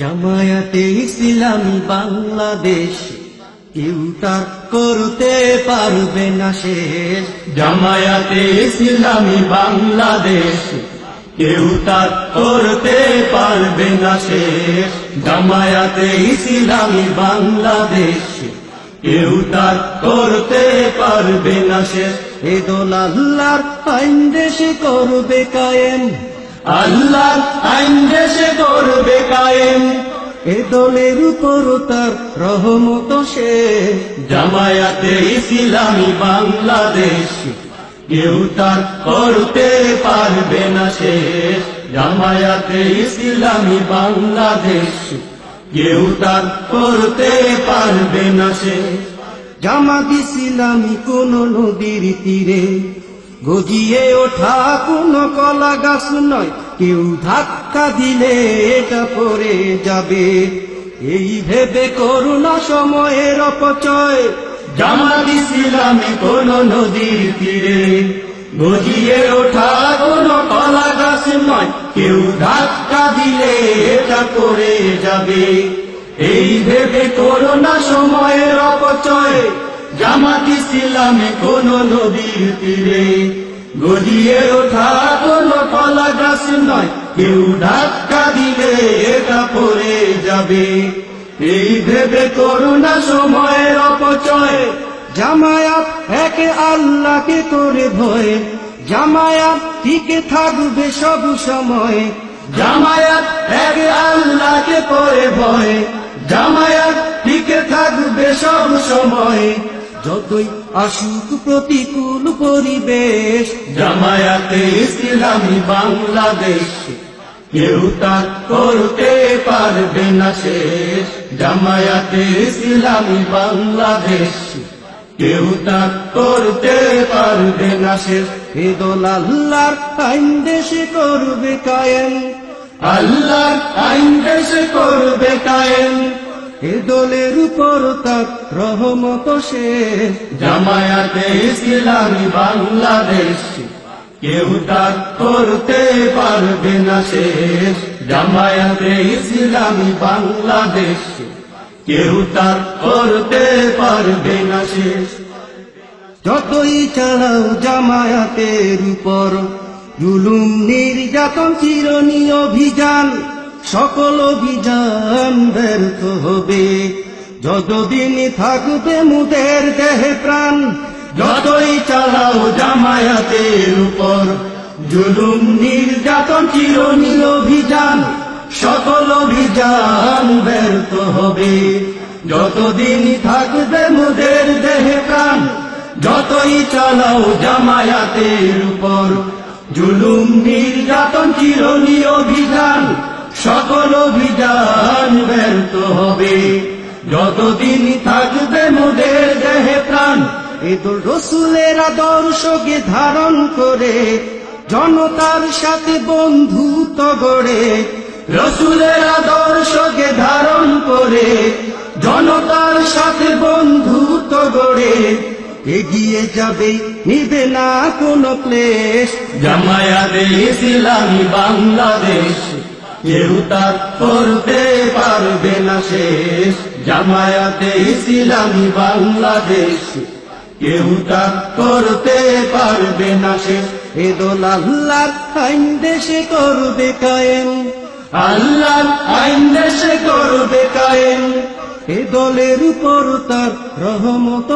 জামায়াতে ইসলামী বাংলাদেশ, কেউ তার করতে পারবে না শেষ জামায়াতে ইসলামী বাংলাদেশ, কেউ তার করতে পারবে না শেষ জামায়াতে ইসলামী বাংলাদেশ, কেউ তার করতে পারবে না শেষ এ দোল আল্লাহর আইন দেশে করবে কায়েম। আল্লাহ আইন দেশে করবে কায়েম। এ দলের উপর তার রহমত শেষ। জামায়াতে ইসলামী বাংলাদেশ কেউ তার করতে পারবে না শেষ। জামায়াতে ইসলামী বাংলাদেশ কেউ তার করতে পারবে না শেষ। জামাত ইসলামী কোন নদীর তীরে গজিয়ে ওঠা কোন কলা গাছ নয়। কেউ ধাক্কা দিলে এটা পড়ে যাবে। এই ভেবে করুণা সময়ের অপচয়। জামাত ইসলামী কোন নদীর তীরে। গজিয়ে ওঠা কোন কলা গাছ নয়। কেউ ধাক্কা দিলে এটা করে যাবে। এই ভেবে করোনা সময়ের অপচয়। জামাত ইসলামে কোন নদীর তীরে, গজিয়ে ওঠা কোন কলা গাছ নয়, কেউ ধাক্কা দিলে এটা পড়ে যাবে। এই ভেবে করুণা সময়ের অপচয়, জামায়াত একে আল্লাহকে করে ভয়, জামায়াত টিকে থাকবে সব সময়, জামায়াত এক আল্লাহকে পরে ভয়, জামায়াত টিকে থাকবে সব সময়। যতই আসুক প্রতিকূল পরিবেশ, জামায়াতে ইসলামী বাংলাদেশ কেউ তার করতে পারবে না শেষ। জামায়াতে ইসলামী বাংলাদেশ কেউ তার করতে পারবে না শেষ। দল আল্লাহর আইন দেশে করবে কায়েম। আল্লাহ আইন দেশে করবে কায়েম। এ দলের উপর তার রহমত শেষ জামায়াতে ইসলামী বাংলাদেশ, কেউ তার করতে পারবে না শেষ জামায়াতে ইসলামী বাংলাদেশ, কেউ তার করতে পারবে না শেষ যতই চালাও জামায়াতের উপর, জুলুম, নির্যাতন, চিরনি অভিযান সকল অভিযান ব্যর্থ হবে যতদিন থাকবে মুদের দেহে প্রাণ, যতই চালাও জামায়াতের উপর। জুলুম, নির্যাতন চিরনি অভিযান, সকল অভিযান ব্যর্থ হবে যতদিন থাকবে মুদের দেহে প্রাণ, যতই চালাও জামায়াতের উপর। জুলুম, নির্যাতন চিরনি অভিযান সকল অভিযান ব্যর্থ হবে। যতদিন থাকবে মোদের দেহে প্রাণ এ তো রসুলের আদর্শকে ধারণ করে, জনতার সাথে বন্ধুত্ব গড়ে, রসুলের আদর্শকে ধারণ করে, জনতার সাথে বন্ধুত্ব গড়ে, এগিয়ে যাবে, নিবে না কোনো ক্লেশ। জামায়াতে ইসলামী বাংলাদেশ। কেউ তার করতে পারবে না শেষ। জামায়াতে ইসলামী বাংলাদেশ, কেউ তার করতে পারবে না শেষ। এ দোল আইন দেশে করবে কায়েম। আল্লাহ আইন দেশে করবে কায়েম। এ দলের উপর তার রহমত